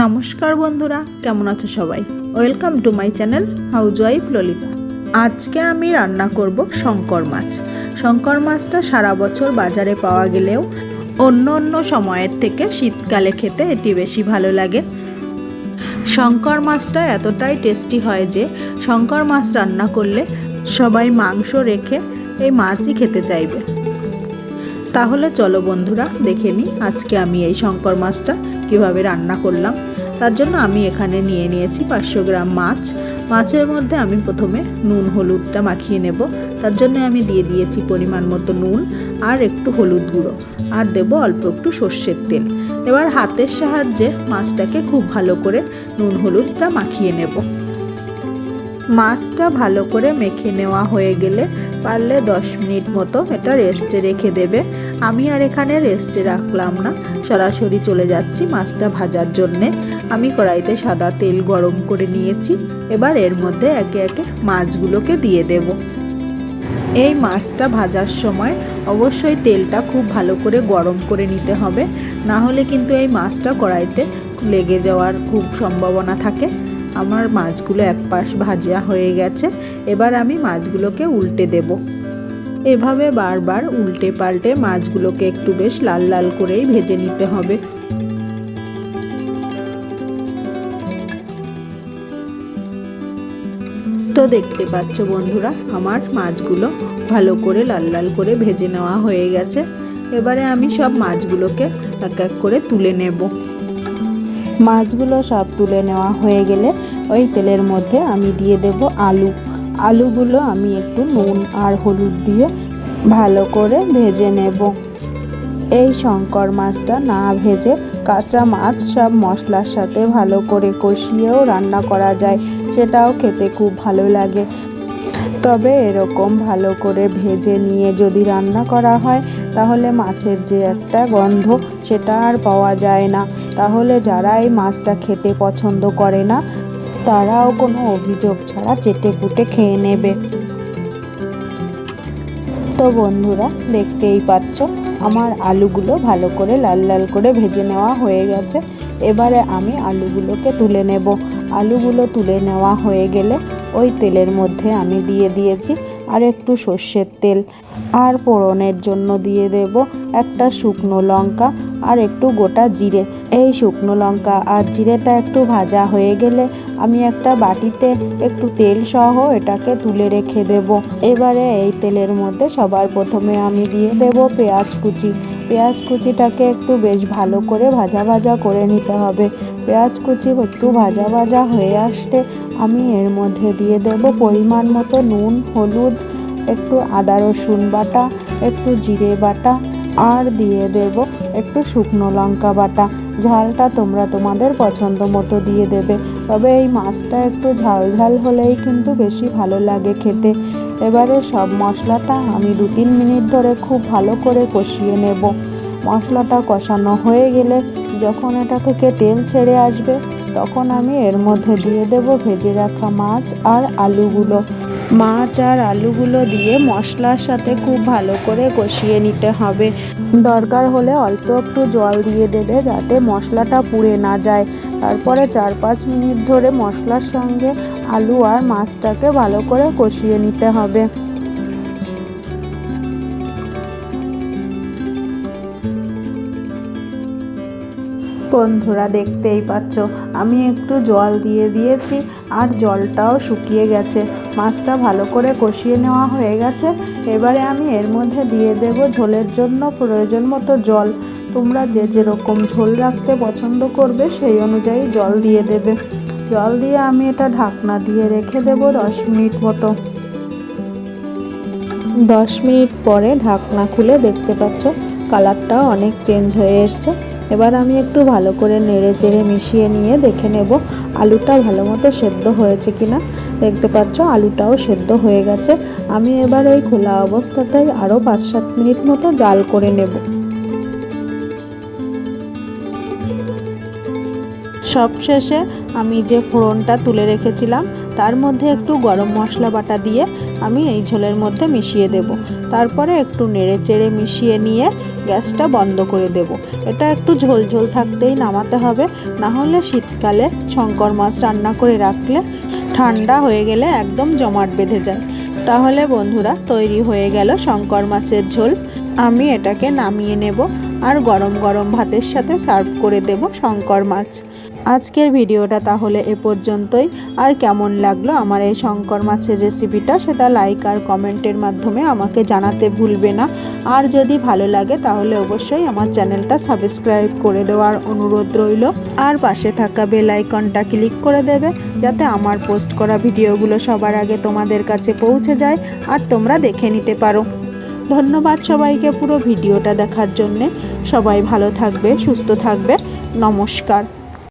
নমস্কার বন্ধুরা, কেমন আছো সবাই? Welcome to my channel housewife Lalita আজকে আমি রান্না করব শঙ্কর মাছ। শঙ্কর মাছটা সারা বছর বাজারে পাওয়া গেলেও অন্য অন্য সময়ের থেকে শীতকালে খেতে এটি বেশি ভালো লাগে। শঙ্কর মাছটা এতটাই টেস্টি হয় যে শঙ্কর মাছ রান্না করলে সবাই মাংস রেখে এই মাছই খেতে চাইবে। তাহলে চলো বন্ধুরা, দেখে নিই আজকে আমি এই শঙ্কর মাছটা কীভাবে রান্না করলাম, তার জন্য আমি এখানে নিয়ে নিয়েছি পাঁচশো গ্রাম মাছ। মাছের মধ্যে আমি প্রথমে নুন, হলুদটা মাখিয়ে নেব। তার জন্য আমি দিয়ে দিয়েছি পরিমাণ মতো নুন আর একটু হলুদ গুঁড়ো। আর দেব অল্প একটু সর্ষের তেল। এবার হাতের সাহায্যে মাছটাকে খুব ভালো করে নুন, হলুদটা মাখিয়ে নেব। মাছটা ভালো করে মেখে নেওয়া হয়ে গেলে পারলে দশ মিনিট মতো এটা রেস্টে রেখে দেবে। আমি আর এখানে রেস্টে রাখলাম না। সরাসরি চলে যাচ্ছি মাছটা ভাজার জন্যে। আমি কড়াইতে সাদা তেল গরম করে নিয়েছি। এবার এর মধ্যে একে একে মাছগুলোকে দিয়ে দেব। এই মাছটা ভাজার সময় অবশ্যই তেলটা খুব ভালো করে গরম করে নিতে হবে। না হলে কিন্তু এই মাছটা কড়াইতে লেগে যাওয়ার খুব সম্ভাবনা থাকে। আমার মাছগুলো এক পাশ ভাজা হয়ে গেছে, এবার আমি মাছগুলোকে উল্টে দেব। এভাবে বারবার উল্টে পাল্টে মাছগুলোকে একটু বেশ লাল লাল করেই ভেজে নিতে হবে। তো দেখতে পাচ্ছ বন্ধুরা, আমার মাছগুলো ভালো করে লাল লাল করে ভেজে নেওয়া হয়ে গেছে। এবারে আমি সব মাছগুলোকে এক এক করে তুলে নেব। মাছগুলো সব তুলে নেওয়া হয়ে গেলে ওই তেলের মধ্যে আমি দিয়ে দেব আলু। আলুগুলো আমি একটু নুন আর হলুদ দিয়ে ভালো করে ভেজে নেব। এই শঙ্কর মাছটা না ভেজে কাঁচা মাছ সব মশলার সাথে ভালো করে কষিয়েও রান্না করা যায়, সেটাও খেতে খুব ভালো লাগে। তবে এরকম ভালো করে ভেজে নিয়ে যদি রান্না করা হয় তাহলে মাছের যে একটা গন্ধ, সেটা আর পাওয়া যায় না। তাহলে যারা এই মাছটা খেতে পছন্দ করে না, তারাও কোনো অভিযোগ ছাড়া চেটে পুটে খেয়ে নেবে। তো বন্ধুরা, দেখতেই পাচ্ছ, আমার আলুগুলো ভালো করে লাল লাল করে ভেজে নেওয়া হয়ে গেছে। এবারে আমি আলুগুলোকে তুলে নেব। আলুগুলো তুলে নেওয়া হয়ে গেলে ওই তেলের মধ্যে আমি দিয়ে দিয়েছি আর একটু সর্ষের তেল আর পোড়নের জন্য দিয়ে দেব একটা শুকনো লঙ্কা আর একটু গোটা জিরে। এই শুকনো লঙ্কা আর জিরেটা একটু ভাজা হয়ে গেলে আমি একটা বাটিতে একটু তেল সহ এটাকে তুলে রেখে দেব। এবারে এই তেলের মধ্যে সবার প্রথমে আমি দিয়ে দেব পেঁয়াজ কুচি। পেঁয়াজ কুচিটাকে একটু বেশ ভালো করে ভাজা ভাজা করে নিতে হবে। পেঁয়াজ কুচি একটু ভাজা ভাজা হয়ে আসলে আমি এর মধ্যে দিয়ে দেব পরিমাণ মতো নুন, হলুদ, একটু আদা, রসুন বাটা, একটু জিরে বাটা, আর দিয়ে দেব একটু শুকনো লঙ্কা বাটা। ঝালটা তোমরা তোমাদের পছন্দ মতো দিয়ে দেবে। তবে এই মাছটা একটু ঝাল ঝাল হলেই কিন্তু বেশি ভালো লাগে খেতে। এবারে সব মশলাটা আমি দু তিন মিনিট ধরে খুব ভালো করে কষিয়ে নেব। মশলাটা কষানো হয়ে গেলে যখন এটা থেকে তেল ছেড়ে আসবে, তখন আমি এর মধ্যে দিয়ে দেব ভেজে রাখা মাছ আর আলুগুলো। মাছ আর আলুগুলো দিয়ে মশলার সাথে খুব ভালো করে কষিয়ে নিতে হবে। দরকার হলে অল্প একটু জল দিয়ে দেবে যাতে মশলাটা পুড়ে না যায়। তারপরে চার পাঁচ মিনিট ধরে মশলার সঙ্গে আলু আর মাছটাকে ভালো করে কষিয়ে নিতে হবে। বন্ধুরা দেখতেই পাচ্ছ, আমি একটু জল দিয়ে দিয়েছি আর জলটাও শুকিয়ে গেছে। মাছটা ভালো করে কষিয়ে নেওয়া হয়ে গেছে। এবারে আমি এর মধ্যে দিয়ে দেব ঝোলের জন্য প্রয়োজন মতো জল। তোমরা যে যেরকম ঝোল রাখতে পছন্দ করবে সেই অনুযায়ী জল দিয়ে দেবে। জল দিয়ে আমি এটা ঢাকনা দিয়ে রেখে দেব দশ মিনিট মতো। দশ মিনিট পরে ঢাকনা খুলে দেখতে পাচ্ছ, কালারটাও অনেক চেঞ্জ হয়ে এসছে। এবার আমি একটু ভালো করে নেড়ে চেড়ে মিশিয়ে নিয়ে দেখে নেব আলুটা ভালো মতো সেদ্ধ হয়েছে কিনা। দেখতে পাচ্ছ, আলুটাও সেদ্ধ হয়ে গেছে। আমি এবার ওই খোলা অবস্থাতেই আরও পাঁচ সাত মিনিট মতো জাল করে নেব। সবশেষে আমি যে ফোড়নটা তুলে রেখেছিলাম, তার মধ্যে একটু গরম মশলা বাটা দিয়ে আমি এই ঝোলের মধ্যে মিশিয়ে দেব। তারপরে একটু নেড়ে চেড়ে মিশিয়ে নিয়ে গ্যাসটা বন্ধ করে দেব। এটা একটু ঝোল ঝোল থাকতেই নামাতে হবে। না হলে শীতকালে শঙ্কর মাছ রান্না করে রাখলে ঠান্ডা হয়ে গেলে একদম জমাট বেঁধে যায়। তাহলে বন্ধুরা, তৈরি হয়ে গেল শঙ্কর মাছের ঝোল। আমি এটাকে নামিয়ে নেব। আর গরম গরম ভাতের সাথে সার্ভ করে দেব শঙ্কর মাছ। আজকের ভিডিওটা তাহলে এ পর্যন্তই। আর কেমন লাগল আমার এই শঙ্কর মাছের রেসিপিটা সেটা লাইক আর কমেন্টের মাধ্যমে আমাকে জানাতে ভুলবে না। আর যদি ভালো লাগে তাহলে অবশ্যই আমার চ্যানেলটা সাবস্ক্রাইব করে দেওয়ার অনুরোধ রইল। আর পাশে থাকা বেল আইকনটা ক্লিক করে দেবে যাতে আমার পোস্ট করা ভিডিওগুলো সবার আগে তোমাদের কাছে পৌঁছে যায়। আর তোমরা দেখে নিতে পারো। ধন্যবাদ সবাইকে পুরো ভিডিওটা দেখার জন্যে। সবাই ভালো থাকবে সুস্থ থাকবে। নমস্কার।